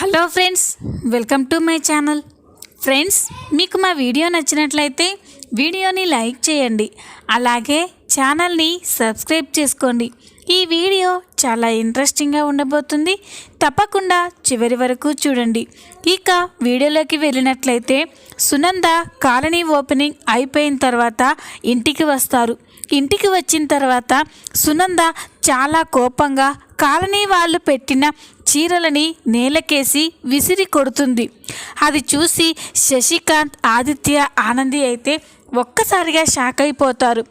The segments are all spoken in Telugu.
Hello friends welcome to my channel. Friends మీకు మా వీడియో నచ్చినట్లయితే వీడియోని లైక్ చేయండి. అలాగే ఛానల్ని సబ్స్క్రైబ్ చేసుకోండి. ఈ వీడియో చాలా ఇంట్రెస్టింగ్గా ఉండబోతుంది. తప్పకుండా చివరి వరకు చూడండి. ఇక వీడియోలోకి వెళ్ళినట్లయితే సునంద కాలనీ ఓపెనింగ్ అయిపోయిన తర్వాత ఇంటికి వస్తారు. ఇంటికి వచ్చిన తర్వాత సునంద చాలా కోపంగా కాలనీ వాళ్ళు పెట్టిన చీరలని నేలకేసి విసిరి కొడుతుంది. అది చూసి శశికాంత్ ఆదిత్య ఆనంది అయితే ఒక్కసారిగా షాక్ అయిపోతారు.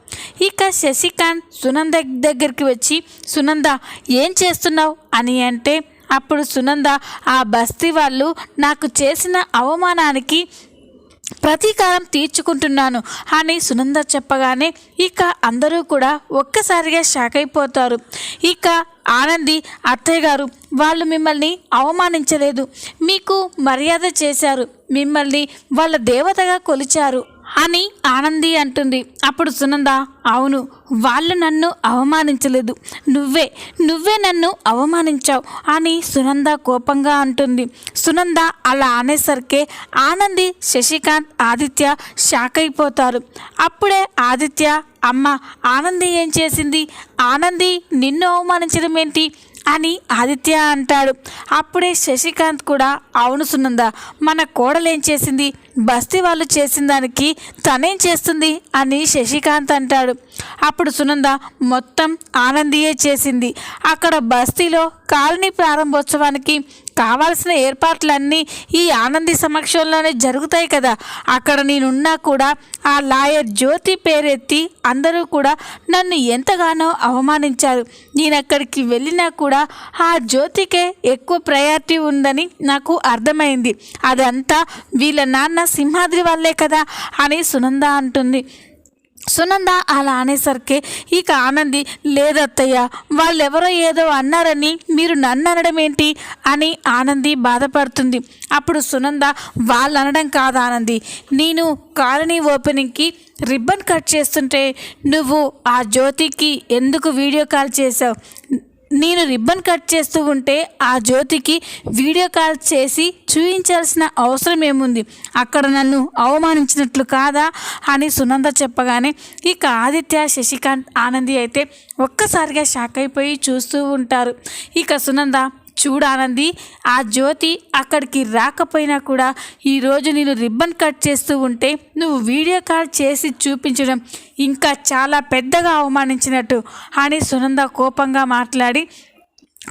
ఇక శశికాంత్ సునంద దగ్గరికి వచ్చి సునంద ఏం చేస్తున్నావు? అని అంటే అప్పుడు సునంద ఆ బస్తీ వాళ్ళు నాకు చేసిన అవమానానికి ప్రతీకారం తీర్చుకుంటున్నాను అని సునంద చెప్పగానే ఇక అందరూ కూడా ఒక్కసారిగా షాక్ అయిపోతారు. ఇక ఆనంది అత్తయ్య గారు వాళ్ళు మిమ్మల్ని అవమానించలేదు. మీకు మర్యాద చేశారు. మిమ్మల్ని వాళ్ళ దేవతగా కొలిచారు. అని ఆనంది అంటుంది. అప్పుడు సునంద అవును వాళ్ళు నన్ను అవమానించలేదు. నువ్వే నువ్వే నన్ను అవమానించావు అని సునంద కోపంగా అంటుంది. సునంద అలా అనేసరికే ఆనంది శశికాంత్ ఆదిత్య షాక్ అయిపోతారు అప్పుడే ఆదిత్య అమ్మ ఆనంది ఏం చేసింది? ఆనంది నిన్ను అవమానించడం ఏంటి అని ఆదిత్య అంటాడు. అప్పుడే శశికాంత్ కూడా అవును సునంద మన కోడలేం చేసింది? బస్తీ వాళ్ళు చేసిన దానికి తనేం చేస్తుంది? అని శశికాంత్ అంటాడు. అప్పుడు సునంద మొత్తం ఆనందియే చేసింది. అక్కడ బస్తీలో కాలనీ ప్రారంభోత్సవానికి కావాల్సిన ఏర్పాట్లన్నీ ఈ ఆనంది సమక్షంలోనే జరుగుతాయి కదా. అక్కడ నేనున్నా కూడా ఆ లాయర్ జ్యోతి పేరెత్తి అందరూ కూడా నన్ను ఎంతగానో అవమానించారు. నేను అక్కడికి వెళ్ళినా కూడా ఆ జ్యోతికే ఎక్కువ ప్రయారిటీ ఉందని నాకు అర్థమైంది. అదంతా వీళ్ళ నాన్న సింహాద్రి వల్లే కదా అని సునంద అంటుంది. సునంద అలా అనేసరికి ఇక ఆనంది లేదత్తయ్య వాళ్ళెవరో ఏదో అన్నారని మీరు నన్ను అనడం ఏంటి అని ఆనంది బాధపడుతుంది. అప్పుడు సునంద వాళ్ళు అనడం కాదు ఆనంది నేను కాలనీ ఓపెనింగ్కి రిబ్బన్ కట్ చేస్తుంటే నువ్వు ఆ జ్యోతికి ఎందుకు వీడియో కాల్ చేసావు నేను రిబ్బన్ కట్ చేస్తూ ఉంటే ఆ జ్యోతికి వీడియో కాల్ చేసి చూపించాల్సిన అవసరం ఏముంది? అక్కడ నన్ను అవమానించినట్లు కాదా అని సునంద చెప్పగానే ఇక ఆదిత్య శశికాంత్ ఆనంది అయితే ఒక్కసారిగా షాక్ అయిపోయి చూస్తూ ఉంటారు. ఇక సునంద చూడు ఆనంది ఆ జ్యోతి అక్కడికి రాకపోయినా కూడా ఈరోజు నేను రిబ్బన్ కట్ చేస్తూ ఉంటే నువ్వు వీడియో కాల్ చేసి చూపించడం ఇంకా చాలా పెద్దగా అవమానించినట్టు అని సునంద కోపంగా మాట్లాడి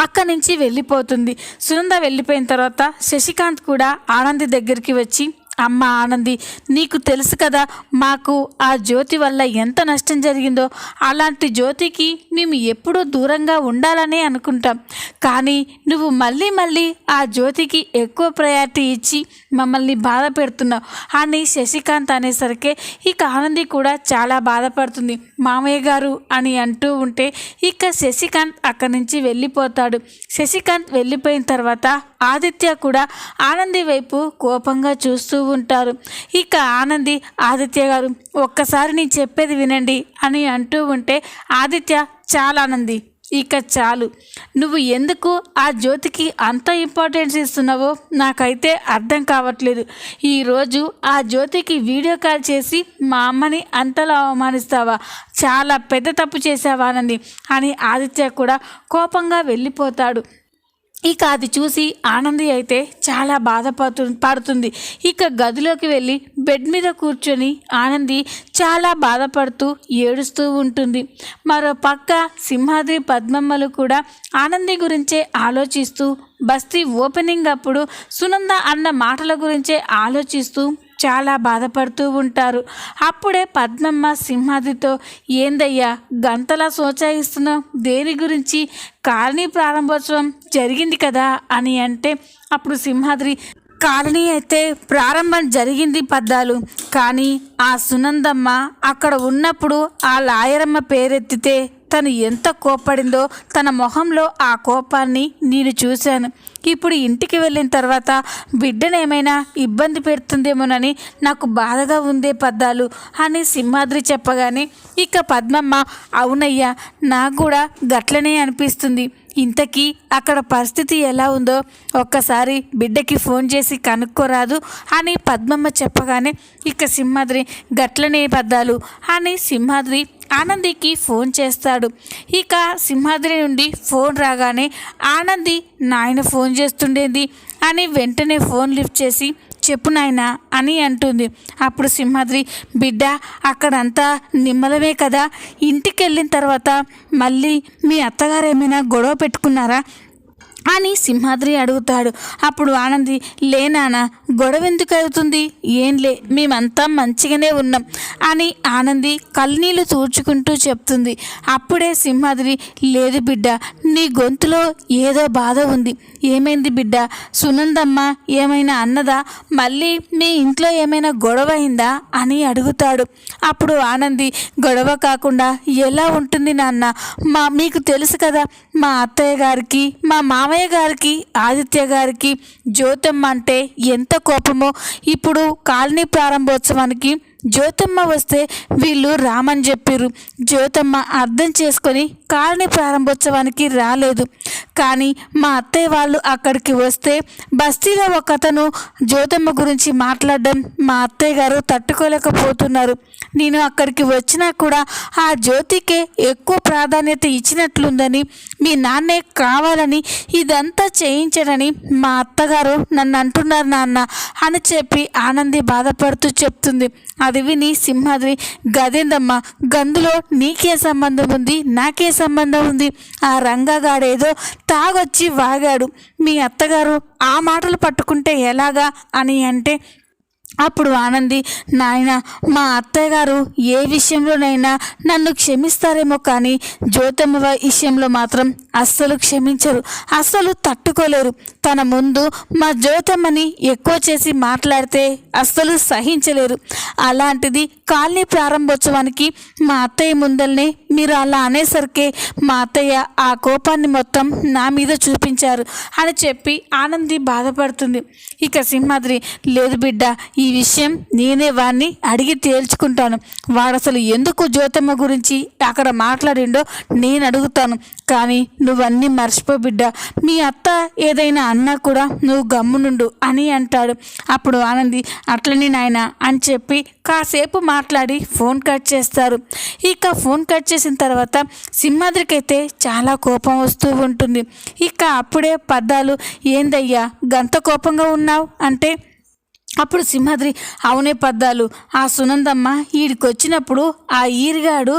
అక్కడి నుంచి వెళ్ళిపోతుంది. సునంద వెళ్ళిపోయిన తర్వాత శశికాంత్ కూడా ఆనంది దగ్గరికి వచ్చి అమ్మ ఆనంది నీకు తెలుసు కదా మాకు ఆ జ్యోతి వల్ల ఎంత నష్టం జరిగిందో. అలాంటి జ్యోతికి మేము ఎప్పుడూ దూరంగా ఉండాలనే అనుకుంటాం. కానీ నువ్వు మళ్ళీ మళ్ళీ ఆ జ్యోతికి ఎక్కువ ప్రయారిటీ ఇచ్చి మమ్మల్ని బాధ పెడుతున్నావు. అని శశికాంత్ అనేసరికి ఇక ఆనంది కూడా చాలా బాధపడుతుంది. మామయ్య గారు అని అంటూ ఉంటే ఇక శశికాంత్ అక్కడి నుంచి వెళ్ళిపోతాడు. శశికాంత్ వెళ్ళిపోయిన తర్వాత ఆదిత్య కూడా ఆనంది వైపు కోపంగా చూస్తూ ఉంటారు. ఇక ఆనంది ఆదిత్య గారు ఒక్కసారి నేను చెప్పేది వినండి అని అంటూ ఉంటే ఆదిత్య చాలా ఆనంది ఇక చాలు. నువ్వు ఎందుకు ఆ జ్యోతికి అంత ఇంపార్టెన్స్ ఇస్తున్నావో నాకైతే అర్థం కావట్లేదు. ఈరోజు ఆ జ్యోతికి వీడియో కాల్ చేసి మా అమ్మని అంతలా అవమానిస్తావా? చాలా పెద్ద తప్పు చేసావా అని ఆదిత్య కూడా కోపంగా వెళ్ళిపోతాడు. ఇక అది చూసి ఆనంది అయితే చాలా బాధపడుతు పడుతుంది. ఇక గదిలోకి వెళ్ళి బెడ్ మీద కూర్చొని ఆనంది చాలా బాధపడుతూ ఏడుస్తూ ఉంటుంది. మరో పక్క సింహాద్రి పద్మమ్మలు కూడా ఆనంది గురించే ఆలోచిస్తూ బస్తీ ఓపెనింగ్ అప్పుడు సునంద అన్న మాటల గురించే ఆలోచిస్తూ చాలా బాధపడుతూ ఉంటారు. అప్పుడే పద్మమ్మ సింహాద్రితో ఏందయ్యా గంతలా సోచాయిస్తున్నావు? దేని గురించి? కాలనీ ప్రారంభోత్సవం జరిగింది కదా? అని అంటే అప్పుడు సింహాద్రి కాలనీ అయితే ప్రారంభం జరిగింది పద్దాలు కానీ ఆ సునందమ్మ అక్కడ ఉన్నప్పుడు ఆ లాయరమ్మ పేరెత్తితే తను ఎంత కోప్పడిందో తన మొహంలో ఆ కోపాన్ని నేను చూశాను. ఇప్పుడు ఇంటికి వెళ్ళిన తర్వాత బిడ్డనేమైనా ఇబ్బంది పెడుతుందేమోనని నాకు బాధగా ఉందే పద్దాలు అని సింహాద్రి చెప్పగానే ఇక పద్మమ్మ అవునయ్యా నాకు కూడా గట్లనే అనిపిస్తుంది. ఇంతకీ అక్కడ పరిస్థితి ఎలా ఉందో ఒక్కసారి బిడ్డకి ఫోన్ చేసి కనుక్కోరాదు అని పద్మమ్మ చెప్పగానే ఇక సింహాద్రి గట్లనే పద్దాలు అని సింహాద్రి ఆనందికి ఫోన్ చేస్తాడు. ఇక సింహాద్రి నుండి ఫోన్ రాగానే ఆనంది నాయన ఫోన్ చేస్తుండేది? అని వెంటనే ఫోన్ లిఫ్ట్ చేసి చెప్పు నాయనా అని అంటుంది. అప్పుడు సింహాద్రి బిడ్డ అక్కడంతా నిమ్మలమే కదా. ఇంటికి వెళ్ళిన తర్వాత మళ్ళీ మీ అత్తగారు ఏమైనా గొడవ పెట్టుకున్నారా? అని సింహాద్రి అడుగుతాడు. అప్పుడు ఆనంది లేనానా గొడవ ఎందుకు అవుతుంది? ఏంలే మేమంతా మంచిగానే ఉన్నాం అని ఆనంది కళ్ళనీళ్ళు తూర్చుకుంటూ చెప్తుంది. అప్పుడే సింహాద్రి లేదు బిడ్డ నీ గొంతులో ఏదో బాధ ఉంది. ఏమైంది బిడ్డ? సునందమ్మ ఏమైనా అన్నదా? మళ్ళీ మీ ఇంట్లో ఏమైనా గొడవ అయిందా? అని అడుగుతాడు. అప్పుడు ఆనంది గొడవ కాకుండా ఎలా ఉంటుంది నాన్న? మా మీకు తెలుసు కదా మా అత్తయ్య గారికి మా మామయ్య గారికి ఆదిత్య గారికి జ్యోతమ్మ అంటే ఎంత కోపమో ఇప్పుడు కాలనీ ప్రారంభోత్సవానికి జ్యోతమ్మ వస్తే వీళ్ళు రామని చెప్పారు జ్యోతమ్మ అర్థం చేసుకొని కాలనీ ప్రారంభోత్సవానికి రాలేదు. కానీ మా అత్తయ్య వాళ్ళు అక్కడికి వస్తే బస్తీలో ఒక అతను జ్యోతమ్మ గురించి మాట్లాడడం మా అత్తయ్య గారు తట్టుకోలేకపోతున్నారు. నేను అక్కడికి వచ్చినా కూడా ఆ జ్యోతికే ఎక్కువ ప్రాధాన్యత ఇచ్చినట్లుందని మీ నాన్నే కావాలని ఇదంతా చేయించడని మా అత్తగారు నన్ను అంటున్నారు నాన్న అని చెప్పి ఆనంది బాధపడుతూ చెప్తుంది. అది విని సింహాద్రి గదేందమ్మ గందులో నీకే సంబంధం ఉంది నాకే సంబంధం ఉంది. ఆ రంగగాడేదో తాగొచ్చి వాగాడు. మీ అత్తగారు ఆ మాటలు పట్టుకుంటే ఎలాగా అని అంటే అప్పుడు ఆనంది నాయన మా అత్తయ్య గారు ఏ విషయంలోనైనా నన్ను క్షమిస్తారేమో కానీ జ్యోతమ్మ విషయంలో మాత్రం అస్సలు క్షమించరు. అస్సలు తట్టుకోలేరు. తన ముందు మా జ్యోతమ్మని ఎక్కువ చేసి మాట్లాడితే అస్సలు సహించలేరు. అలాంటిది కాలనీ ప్రారంభోత్సవానికి మా అత్తయ్య ముందల్నే మీరు అలా అనేసరికే మా అత్తయ్య ఆ కోపాన్ని మొత్తం నా మీద చూపించారు అని చెప్పి ఆనంది బాధపడుతుంది. ఇక సింహాద్రి లేదు బిడ్డ ఈ విషయం నేనే వాడిని అడిగి తేల్చుకుంటాను. వాడు అసలు ఎందుకు జ్యోతమ్మ గురించి అక్కడ మాట్లాడిండో నేను అడుగుతాను. కానీ నువ్వన్నీ మర్చిపో బిడ్డ. మీ అత్త ఏదైనా అన్నా కూడా నువ్వు గమ్మునుండు అని అంటాడు. అప్పుడు ఆనంది అట్లనే నాయన అని చెప్పి కాసేపు మాట్లాడి ఫోన్ కట్ చేస్తారు. ఇక ఫోన్ కట్ చేసిన తర్వాత సింహాద్రికైతే చాలా కోపం వస్తూ ఉంటుంది. ఇక అప్పుడే పద్దాలు ఏందయ్యా గంత కోపంగా ఉన్నావు? అంటే అప్పుడు సింహాద్రి అవునే పద్దాలు ఆ సునందమ్మ ఈడికొచ్చినప్పుడు ఆ ఈరిగాడు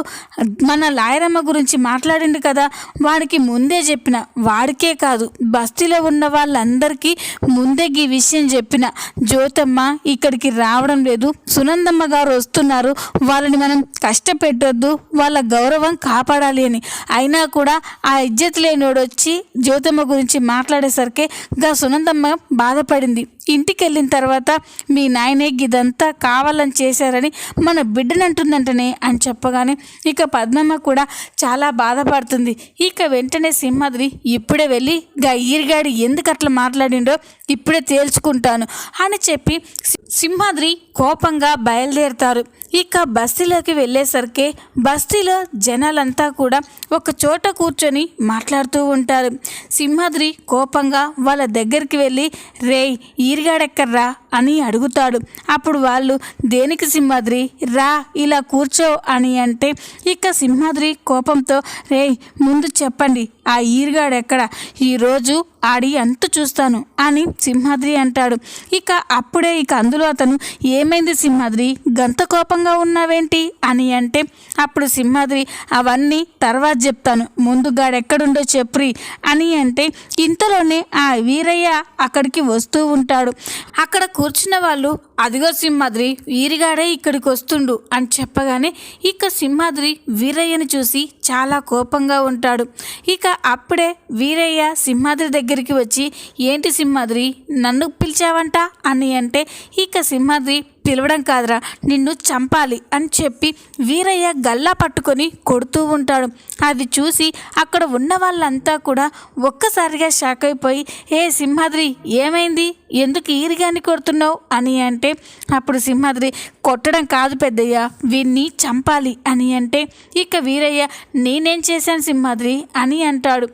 మన లాయరమ్మ గురించి మాట్లాడిండు కదా. వాడికి ముందే చెప్పిన వాడికే కాదు బస్తీలో ఉన్న వాళ్ళందరికీ ముందే ఈ విషయం చెప్పిన. జ్యోతమ్మ ఇక్కడికి రావడం లేదు సునందమ్మ గారు వస్తున్నారు వాళ్ళని మనం కష్టపెట్టొద్దు వాళ్ళ గౌరవం కాపాడాలి అని. అయినా కూడా ఆ ఇజ్జత్ లేనోడు వచ్చి జ్యోతమ్మ గురించి మాట్లాడేసరికి గా సునందమ్మ బాధపడింది. ఇంటికి వెళ్ళిన తర్వాత మీ నాయనే ఇదంతా కావాలని చేశారని మన బిడ్డనంటుందంటనే అని చెప్పగానే ఇక పద్మమ్మ కూడా చాలా బాధపడుతుంది. ఇక వెంటనే సింహాద్రి ఇప్పుడే వెళ్ళి గా ఈరిగాడి ఎందుకు అట్లా మాట్లాడిండో ఇప్పుడే తేల్చుకుంటాను అని చెప్పి సి- సింహాద్రి కోపంగా బయలుదేరుతారు. ఇక బస్తీలోకి వెళ్ళేసరికి బస్తీలో జనాలంతా కూడా ఒక చోట కూర్చొని మాట్లాడుతూ ఉంటారు. సింహాద్రి కోపంగా వాళ్ళ దగ్గరికి వెళ్ళి రేయ్ ఈరిగాడెక్కర్రా అని అడుగుతాడు. అప్పుడు వాళ్ళు దేనికి సింహాద్రి? రా ఇలా కూర్చో అని అంటే ఇక సింహాద్రి కోపంతో రేయ్ ముందు చెప్పండి ఆ ఈరిగాడు ఎక్కడ? ఈరోజు ఆడి అంత చూస్తాను అని సింహాద్రి అంటాడు. ఇక అప్పుడే ఇక అందులో అతను ఏమైంది సింహాద్రి? గంత కోపంగా ఉన్నావేంటి? అని అంటే అప్పుడు సింహాద్రి అవన్నీ తర్వాత చెప్తాను. ముందు గాడెక్కడుండో చెప్రి అని అంటే ఇంతలోనే ఆ వీరయ్య అక్కడికి వస్తూ ఉంటాడు. అక్కడ కూర్చున్న వాళ్ళు అదిగో సింహాద్రి వీరిగాడే ఇక్కడికి వస్తుండు అని చెప్పగానే ఇక సింహాద్రి వీరయ్యని చూసి చాలా కోపంగా ఉంటాడు. ఇక అప్పుడే వీరయ్య సింహాద్రి దగ్గరికి వచ్చి ఏంటి సింహాద్రి? నన్ను పిలిచావంట? అని అంటే ఇక సింహాద్రి పిలవడం కాదురా నిన్ను చంపాలి అని చెప్పి వీరయ్య గల్లా పట్టుకొని కొడుతూ ఉంటాడు. అది చూసి అక్కడ ఉన్న వాళ్ళంతా కూడా ఒక్కసారిగా షాక్ అయిపోయి ఏ సింహాద్రి ఏమైంది? ఎందుకు ఈరిగాని కొడుతున్నావు? అని అంటే అప్పుడు సింహాద్రి కొట్టడం కాదు పెద్దయ్య వీన్ని చంపాలి అని అంటే ఇక వీరయ్య నేనేం చేశాను సింహాద్రి? అని అంటాడు.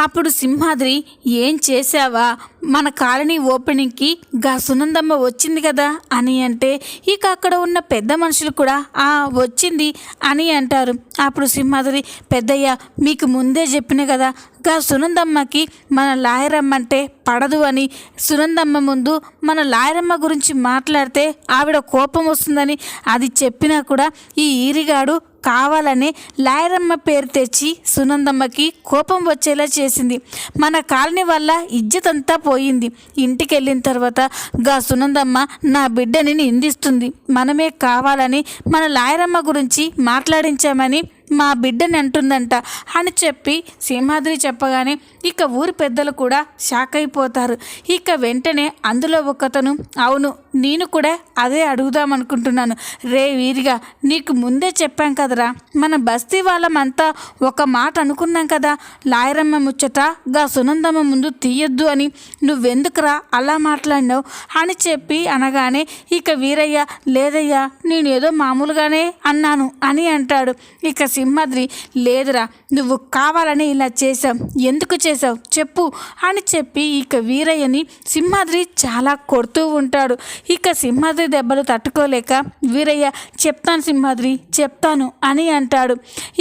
అప్పుడు సింహాద్రి ఏం చేశావా? మన కాలనీ ఓపెనింగ్కి గా సునందమ్మ వచ్చింది కదా అని అంటే ఇక అక్కడ ఉన్న పెద్ద మనుషులు కూడా ఆ వచ్చింది అని అంటారు. అప్పుడు సింహాద్రి పెద్దయ్య మీకు ముందే చెప్పిన కదా గా సునందమ్మకి మన లాయరమ్మంటే పడదు అని. సునందమ్మ ముందు మన లాయరమ్మ గురించి మాట్లాడితే ఆవిడ కోపం వస్తుందని అది చెప్పినా కూడా ఈ ఈరిగాడు కావాలని లాయరమ్మ పేరు తెచ్చి సునందమ్మకి కోపం వచ్చేలా చేసింది. మన కాలనీ వల్ల ఇజ్జత్ అంతా పోయింది. ఇంటికి వెళ్ళిన తర్వాత గా సునందమ్మ నా బిడ్డని నిందిస్తుంది. మనమే కావాలని మన లాయరమ్మ గురించి మాట్లాడించామని మా బిడ్డని అంటుందంట అని చెప్పి సింహాద్రి చెప్పగానే ఇక ఊరి పెద్దలు కూడా షాక్ అయిపోతారు. ఇక వెంటనే అందులో ఒకతను అవును నేను కూడా అదే అడుగుదాం అనుకుంటున్నాను. రే వీరిగా నీకు ముందే చెప్పాం కదరా. మన బస్తీ వాళ్ళమంతా ఒక మాట అనుకున్నాం కదా. లాయరమ్మ ముచ్చట గా సునందమ్మ ముందు తీయొద్దు అని నువ్వెందుకురా అలా మాట్లాడినావు? అని చెప్పి అనగానే ఇక వీరయ్య లేదయ్యా నేను ఏదో మామూలుగానే అన్నాను అని అంటాడు. ఇక సింహాద్రి లేదురా నువ్వు కావాలని ఇలా చేసావు ఎందుకు చేసావు చెప్పు అని చెప్పి ఇక వీరయ్యని సింహాద్రి చాలా కొడుతూ ఉంటాడు. ఇక సింహాద్రి దెబ్బలు తట్టుకోలేక వీరయ్య చెప్తాను సింహాద్రి చెప్తాను అని అంటాడు.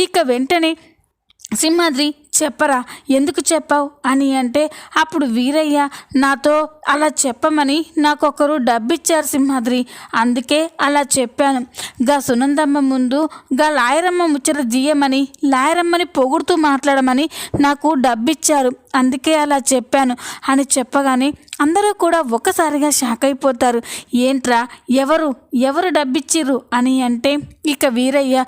ఇక వెంటనే సింహాద్రి చెప్పరా ఎందుకు చెప్పావు? అని అంటే అప్పుడు వీరయ్య నాతో అలా చెప్పమని నాకొకరు డబ్బిచ్చారు సింహాద్రి. అందుకే అలా చెప్పాను. గా సునందమ్మ ముందు గా లాయరమ్మ ముచ్చట జీయమని లాయరమ్మని పొగుడుతూ మాట్లాడమని నాకు డబ్బిచ్చారు. అందుకే అలా చెప్పాను. అని చెప్పగానే అందరూ కూడా ఒక్కసారిగా షాక్ అయిపోతారు. ఏంట్రా ఎవరు ఎవరు డబ్బిచ్చిర్రు? అని అంటే ఇక వీరయ్య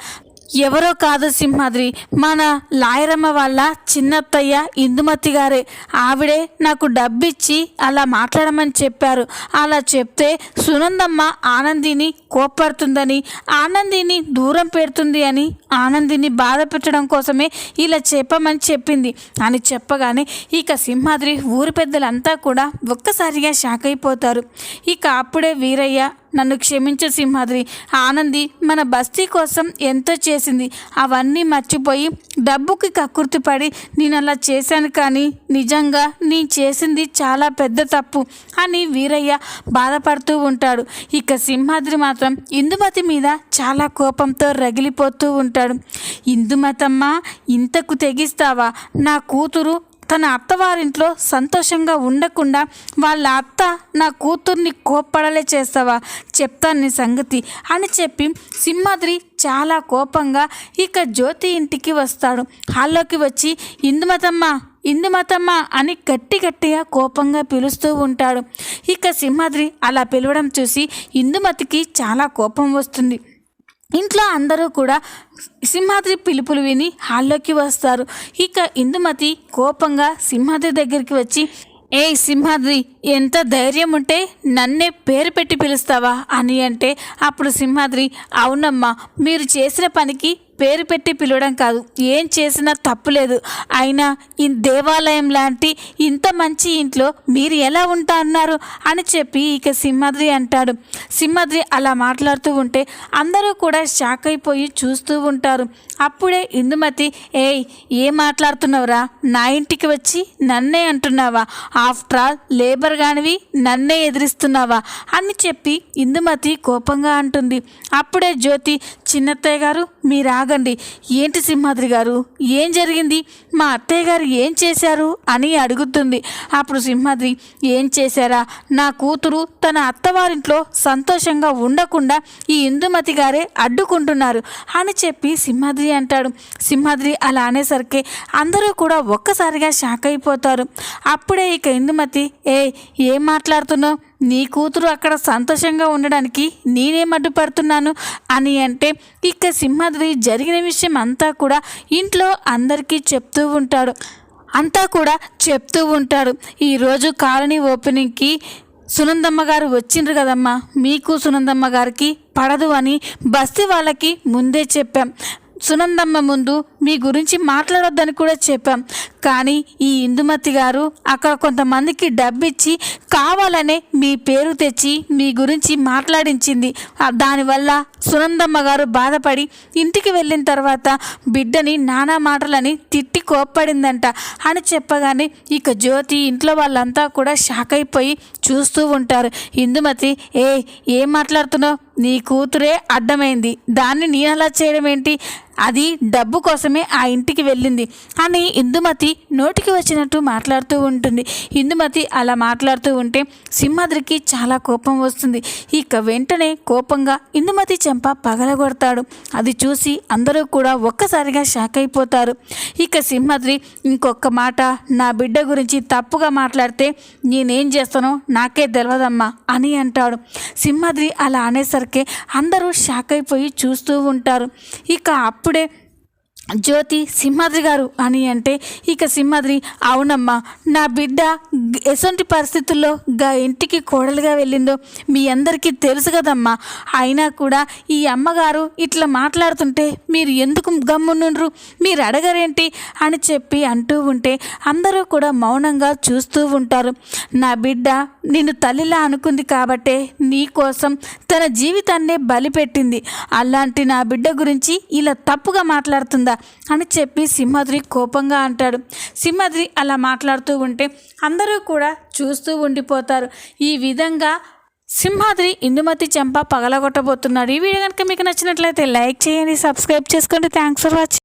ఎవరో కాదు సింహాద్రి. మన లాయరమ్మ వాళ్ళ చిన్నత్తయ్య ఇందుమతి గారే. ఆవిడే నాకు డబ్బిచ్చి అలా మాట్లాడమని చెప్పారు. అలా చెప్తే సునందమ్మ ఆనందిని కోప్పడుతుందని ఆనందిని దూరం పెడుతుంది అని ఆనందిని బాధ పెట్టడం కోసమే ఇలా చెప్పమని చెప్పింది. అని చెప్పగానే ఇక సింహాద్రి ఊరి పెద్దలంతా కూడా ఒక్కసారిగా షాక్ అయిపోతారు. ఇక అప్పుడే వీరయ్య నన్ను క్షమించు సింహాద్రి. ఆనంది మన బస్తీ కోసం ఎంతో చేసింది. అవన్నీ మర్చిపోయి డబ్బుకి కక్కుర్తి పడి నేను అలా చేశాను కానీ నిజంగా నేను చేసింది చాలా పెద్ద తప్పు అని వీరయ్య బాధపడుతూ ఉంటాడు. ఇక సింహాద్రి మాత్రం ఇందుమతి మీద చాలా కోపంతో రగిలిపోతూ ఉంటాడు. ఇందుమతమ్మ ఇంతకు తెగిస్తావా? నా కూతురు తన అత్తవారింట్లో సంతోషంగా ఉండకుండా వాళ్ళ అత్త నా కూతుర్ని కోప్పడలే చేస్తావా? చెప్తాను నీ సంగతి అని చెప్పి సింహాద్రి చాలా కోపంగా ఇక జ్యోతి ఇంటికి వస్తాడు. హాల్లోకి వచ్చి ఇందుమతమ్మ ఇందుమతమ్మ అని గట్టి గట్టిగా కోపంగా పిలుస్తూ ఉంటాడు. ఇక సింహాద్రి అలా పిలవడం చూసి ఇందుమతికి చాలా కోపం వస్తుంది. ఇంట్లో అందరూ కూడా సింహాద్రి పిలుపులు విని హాల్లోకి వస్తారు. ఇక ఇందుమతి కోపంగా సింహాద్రి దగ్గరికి వచ్చి ఏ సింహాద్రి ఎంత ధైర్యం ఉంటే నన్నే పేరు పెట్టి పిలుస్తావా? అని అంటే అప్పుడు సింహాద్రి అవునమ్మా మీరు చేసిన పనికి పేరు పెట్టి పిలవడం కాదు. ఏం చేసినా తప్పులేదు అయినా ఈ దేవాలయం లాంటి ఇంత మంచి ఇంట్లో మీరు ఎలా ఉంటా అన్నారు అని చెప్పి ఇక సింహాద్రి అంటాడు. సింహాద్రి అలా మాట్లాడుతూ ఉంటే అందరూ కూడా షాక్ అయిపోయి చూస్తూ ఉంటారు. అప్పుడే ఇందుమతి ఏయ్ ఏం మాట్లాడుతున్నావురా? నా ఇంటికి వచ్చి నన్నే అంటున్నావా? ఆఫ్టర్ ఆల్ లేబర్ కానివి నన్నే ఎదిరిస్తున్నావా? అని చెప్పి ఇందుమతి కోపంగా అంటుంది. అప్పుడే జ్యోతి చిన్నత్తయ్య గారు మీరు ఆగండి. ఏంటి సింహాద్రి గారు? ఏం జరిగింది? మా అత్తయ్య గారు ఏం చేశారు? అని అడుగుతుంది. అప్పుడు సింహాద్రి ఏం చేశారా? నా కూతురు తన అత్తవారింట్లో సంతోషంగా ఉండకుండా ఈ ఇందుమతి గారే అడ్డుకుంటున్నారు అని చెప్పి సింహాద్రి అంటాడు. సింహాద్రి అలా అనేసరికి అందరూ కూడా ఒక్కసారిగా షాక్ అయిపోతారు. అప్పుడే ఇక ఇందుమతి ఏ ఏం మాట్లాడుతున్నావు? నీ కూతురు అక్కడ సంతోషంగా ఉండడానికి నేనేం అడ్డుపడుతున్నాను అని అంటే ఇక సింహాద్రి జరిగిన విషయం అంతా కూడా ఇంట్లో అందరికీ చెప్తూ ఉంటాడు. అంతా కూడా చెప్తూ ఉంటాడు. ఈరోజు కాలనీ ఓపెనింగ్కి సునందమ్మ గారు వచ్చిండ్రు కదమ్మా. మీకు సునందమ్మ గారికి పడదు అని బస్తీ వాళ్ళకి ముందే చెప్పాం. సునందమ్మ ముందు మీ గురించి మాట్లాడొద్దని కూడా చెప్పాం. కానీ ఈ ఇందుమతి గారు అక్కడ కొంతమందికి డబ్బిచ్చి కావాలనే మీ పేరు తెచ్చి మీ గురించి మాట్లాడించింది. దానివల్ల సునందమ్మ గారు బాధపడి ఇంటికి వెళ్ళిన తర్వాత బిడ్డని నానా మాటలని తిట్టి కోప్పడిందంట. అని చెప్పగానే ఇక జ్యోతి ఇంట్లో వాళ్ళంతా కూడా షాక్ అయిపోయి చూస్తూ ఉంటారు. ఇందుమతి ఏ ఏం మాట్లాడుతున్నావు? నీ కూతురే అడ్డమైంది. దాన్ని నేను అలా చేయడం ఏంటి? అది డబ్బు కోసమే ఆ ఇంటికి వెళ్ళింది. అని ఇందుమతి నోటికి వచ్చినట్టు మాట్లాడుతూ ఉంటుంది. ఇందుమతి అలా మాట్లాడుతూ ఉంటే సింహాద్రికి చాలా కోపం వస్తుంది. ఇక వెంటనే కోపంగా ఇందుమతి చెంప పగలగొడతాడు. అది చూసి అందరూ కూడా ఒక్కసారిగా షాక్ అయిపోతారు. ఇక సింహాద్రి ఇంకొక మాట నా బిడ్డ గురించి తప్పుగా మాట్లాడితే నేనేం చేస్తానో నాకే తెలియదమ్మా అని అంటాడు. సింహాద్రి అలా అనేసరికి అందరూ షాక్ అయిపోయి చూస్తూ ఉంటారు. ఇక అప్పుడు జ్యోతి సింహాద్రి గారు అని అంటే ఇక సింహాద్రి అవునమ్మా నా బిడ్డ ఎటువంటి పరిస్థితుల్లో గా ఇంటికి కోడలుగా వెళ్ళిందో మీ అందరికీ తెలుసు కదమ్మా. అయినా కూడా ఈ అమ్మగారు ఇట్లా మాట్లాడుతుంటే మీరు ఎందుకు గమ్మునుండ్రు? మీరు అడగరేంటి? అని చెప్పి అంటూ ఉంటే అందరూ కూడా మౌనంగా చూస్తూ ఉంటారు. నా బిడ్డ నిన్ను తల్లిలా అనుకుంది కాబట్టే నీ కోసం తన జీవితాన్నే బలిపెట్టింది. అలాంటి నా బిడ్డ గురించి ఇలా తప్పుగా మాట్లాడుతుందా అని చెప్పి సింహాద్రి కోపంగా అంటాడు. సింహాద్రి అలా మాట్లాడుతూ ఉంటే అందరూ కూడా చూస్తూ ఉండిపోతారు. ఈ విధంగా సింహాద్రి ఇందుమతి చెంప పగలగొట్టబోతున్నాడు. ఈ వీడియో కనుక మీకు నచ్చినట్లయితే లైక్ చేయండి సబ్స్క్రైబ్ చేసుకోండి. Thanks for watching